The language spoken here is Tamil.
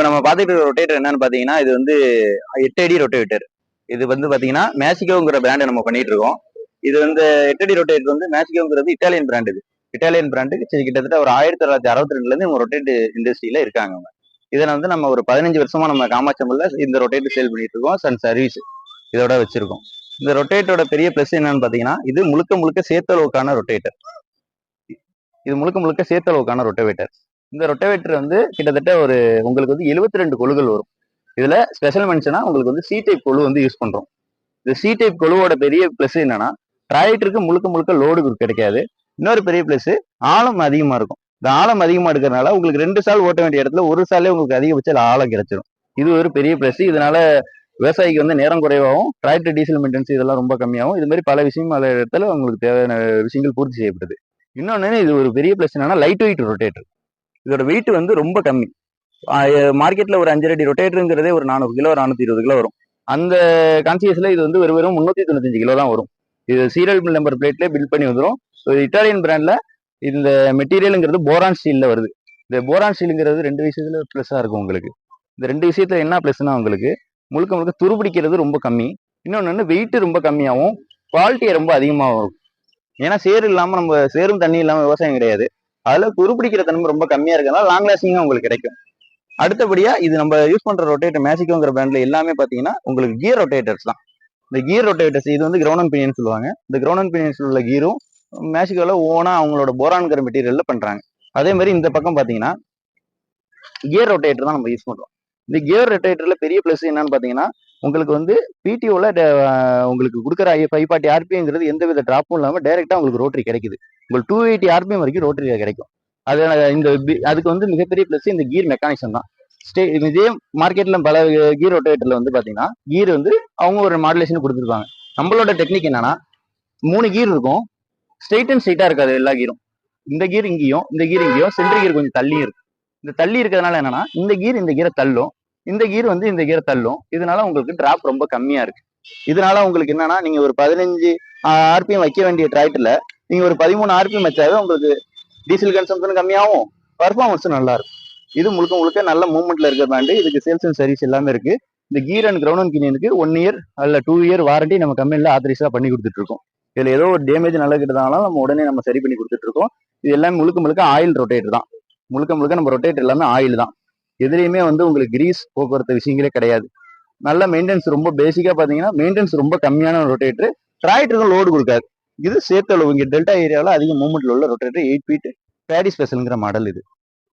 இப்போ நம்ம பார்த்துட்டு ரொட்டேட்டர் என்னன்னு பார்த்தீங்கன்னா இது வந்து எட்டு அடி ரொட்டேட்டர் இது வந்து பார்த்தீங்கன்னா மேசிகோங்கிற பிராண்டை நம்ம பண்ணிட்டு இருக்கோம். இது வந்து எட்டு அடி ரொட்டேட்டர் வந்து மேசிகோங்கிறது இட்டாலியன் பிராண்ட் இது. இட்டாலியன் பிராண்டுக்கு சரி கிட்டத்தட்ட ஒரு ஆயிரத்தி தொள்ளாயிரத்தி அறுபத்தி ரெண்டுலேருந்து இவங்க ரொட்டேட் இண்டஸ்ட்ரியில இருக்காங்க அவங்க. வந்து நம்ம ஒரு பதினஞ்சு வருஷமா நம்ம காமாச்சம்பல்ல இந்த ரொட்டேட்டர் சேல் பண்ணிட்டு இருக்கோம் சன் சர்வீஸ் இதோட வச்சிருக்கோம். இந்த ரொட்டேட்டரோட பெரிய ப்ளஸ் என்னன்னு பார்த்தீங்கன்னா இது முழுக்க முழுக்க சேர்த்தளவுக்கான ரொட்டேட்டர் இது முழுக்க முழுக்க சேர்த்தளவுக்கான ரொட்டவேட்டர் இந்த ரொட்டவேட்டர் வந்து கிட்டத்தட்ட ஒரு உங்களுக்கு வந்து 72 ரெண்டு கொழுகள் வரும். இதுல ஸ்பெஷல் மென்ஷனா உங்களுக்கு வந்து சி டைப் கொழு வந்து யூஸ் பண்றோம். இந்த சி டைப் கொழுவோட பெரிய ப்ளஸ் என்னன்னா டிராக்டருக்கு முழுக்க முழுக்க லோடு கிடைக்காது. இன்னொரு பெரிய பிளஸ் ஆழம் அதிகமா இருக்கும். இந்த ஆழம் அதிகமா இருக்கிறதுனால உங்களுக்கு ரெண்டு சால் ஓட்ட வேண்டிய இடத்துல ஒரு சாலே உங்களுக்கு அதிகபட்ச ஆழம் கிடைச்சிடும் இது ஒரு பெரிய பிளஸ் இதனால விவசாயிக்கு வந்து நேரம் குறைவாகவும் டிராக்டர் டீசல் மெயின்டெனன்ஸ் இதெல்லாம் ரொம்ப கம்மியாகும் இது மாதிரி பல விஷயம் பல இடத்துல உங்களுக்கு தேவையான விஷயங்கள் பூர்த்தி செய்யப்படுது. இன்னொன்னு இது ஒரு பெரிய ப்ளஸ் என்னன்னா லைட் வெயிட் ரொட்டேட்டர் இதோட வெயிட் வந்து ரொம்ப கம்மி. மார்க்கெட்ல ஒரு அஞ்சு அடி ரொட்டேட்டருங்கிறதே ஒரு நானூறு கிலோ நானூத்தி இருபது கிலோ வரும். அந்த கான்சியஸ்ல இது வந்து வெறும் வெறும் முன்னூத்தி தொண்ணூத்தஞ்சு கிலோ தான் வரும். இது சீரியல் நம்பர் பிளேட்லேயே பில்ட் பண்ணி வந்துடும் இட்டாலியன் பிராண்ட்ல இந்த மெட்டீரியலுங்கிறது போரான் ஸ்டீல்ல வருது. இந்த போரான் ஸ்டீலுங்கிறது ரெண்டு விஷயத்துல ப்ளஸ்ஸா இருக்கும் உங்களுக்கு. இந்த ரெண்டு விஷயத்துல என்ன ப்ளஸ்னா உங்களுக்கு? முழுக்க முழுக்க துருபிடிக்கிறது ரொம்ப கம்மி. இன்னொன்று வெயிட் ரொம்ப கம்மியாகவும் குவாலிட்டியை ரொம்ப அதிகமாகவும் இருக்கும். ஏன்னா சேர் இல்லாமல் நம்ம சேரும் தண்ணி இல்லாமல் விவசாயம் கிடையாது. அதுல குறிப்பிடிக்கிற தன்மை ரொம்ப கம்மியா இருக்கனால லாங் லாஸ்டிங்கா உங்களுக்கு கிடைக்கும். அடுத்தபடியா இது நம்ம யூஸ் பண்ற ரொட்டேட்டர் மேசிக்கோங்கிற பிராண்ட்ல எல்லாமே பாத்தீங்கன்னா உங்களுக்கு கியர் ரொட்டேட்டர்ஸ் தான். இந்த கியர் ரொட்டேட்டர்ஸ் இது வந்து கிரௌண்ட் அண்ட் பினியன் சொல்லுவாங்க. இந்த கிரௌண்ட் அண்ட் பினியன்ஸ் உள்ள கீரும் மேசிக்கோல ஓனா அவங்களோட போரான்கிற மெட்டீரியல்ல பண்றாங்க. அதே மாதிரி இந்த பக்கம் பாத்தீங்கன்னா கியர் ரொட்டேட்டர் தான் நம்ம யூஸ் பண்றோம். இந்த கியர் ரொட்டேட்டர்ல பெரிய பிளஸ் என்னன்னு பாத்தீங்கன்னா உங்களுக்கு வந்து பிடிஓல உங்களுக்கு கொடுக்குற ஃபைவ் ஃபார்ட்டி ஆர்பிஎங்கிறது எந்த வித டிராப்பும் இல்லாம டைரக்டா உங்களுக்கு ரோட்டரி கிடைக்குது. உங்களுக்கு டூ எயிட்டி ஆர்பிஎம் வரைக்கும் ரோட்டரியில் கிடைக்கும். அது இந்த அதுக்கு வந்து மிகப்பெரிய ப்ளஸ் இந்த கீர் மெக்கானிசம் தான். ஸ்டே இதே மார்க்கெட்டில் பல கீர் ரொட்டேட்டரில் வந்து பார்த்தீங்கன்னா கீர் வந்து அவங்க ஒரு மாடுலேஷன் கொடுத்துருப்பாங்க. நம்மளோட டெக்னிக் என்னன்னா மூணு கீர் இருக்கும். ஸ்ட்ரெயிட் அண்ட் ஸ்ட்ரெயிட்டாக இருக்காது எல்லா கீரும் இந்த கீர் இங்கேயும் இந்த கீர் இங்கேயும் சென்ட்ரி கீர் கொஞ்சம் தள்ளியும் இருக்கும். இந்த தள்ளி இருக்கிறதுனால என்னன்னா இந்த கீர் இந்த கீரை தள்ளும். இந்த கீர் வந்து இந்த கீரை தள்ளும். இதனால உங்களுக்கு டிராப் ரொம்ப கம்மியா இருக்கு. இதனால உங்களுக்கு என்னன்னா நீங்க ஒரு பதினஞ்சு ஆர்பிஎம் வைக்க வேண்டிய டிராக்டர்ல நீங்க ஒரு பதிமூணு ஆர்பிஎம் வச்சாவே உங்களுக்கு டீசல் கன்சம்ஷன் கம்மியாகும் பர்ஃபார்மன்ஸும் நல்லா இருக்கும் இது முழுக்க முழுக்க நல்ல மூவ்மெண்ட்ல இருக்க பேண்டு இதுக்கு சேல்ஸ் அண்ட் சர்வீஸ் எல்லாமே இருக்கு. இந்த கீர் அண்ட் கிரவுண்ட் அண்ட் கினியனுக்கு ஒன் இயர் அல்ல டூ இயர் வாரண்டி நம்ம கம்பெனில ஆத்தரைஸா பண்ணி கொடுத்துட்டு இருக்கோம் இதுல ஏதோ ஒரு டேமேஜ் நல்லா கிட்டதாலும் நம்ம உடனே நம்ம சரி பண்ணி கொடுத்துட்டு இருக்கோம் இது எல்லாமே முழுக்க முழுக்க ஆயில் ரொட்டேட்டர் தான். முழுக்க முழுக்க நம்ம ரொட்டேட்டர் எல்லாமே ஆயில் தான். எதுலையுமே வந்து உங்களுக்கு கிரீஸ் போக்குவரத்து விஷயங்களே கிடையாது. நல்ல மெயின்டெனன்ஸ் ரொம்ப பேசிக்கா பாத்தீங்கன்னா மெயின்டெனன்ஸ் ரொம்ப கம்மியான ரொட்டேட்டர் டிராக்டருக்கும் லோடு கொடுக்காது. இது சேர்த்தளவு இங்க டெல்டா ஏரியாவில் அதிக மூமெண்ட்டில் உள்ள ரொட்டேட்டர் எயிட் ஃபீட் பேடி ஸ்பெஷலுங்கிற மாடல் இது.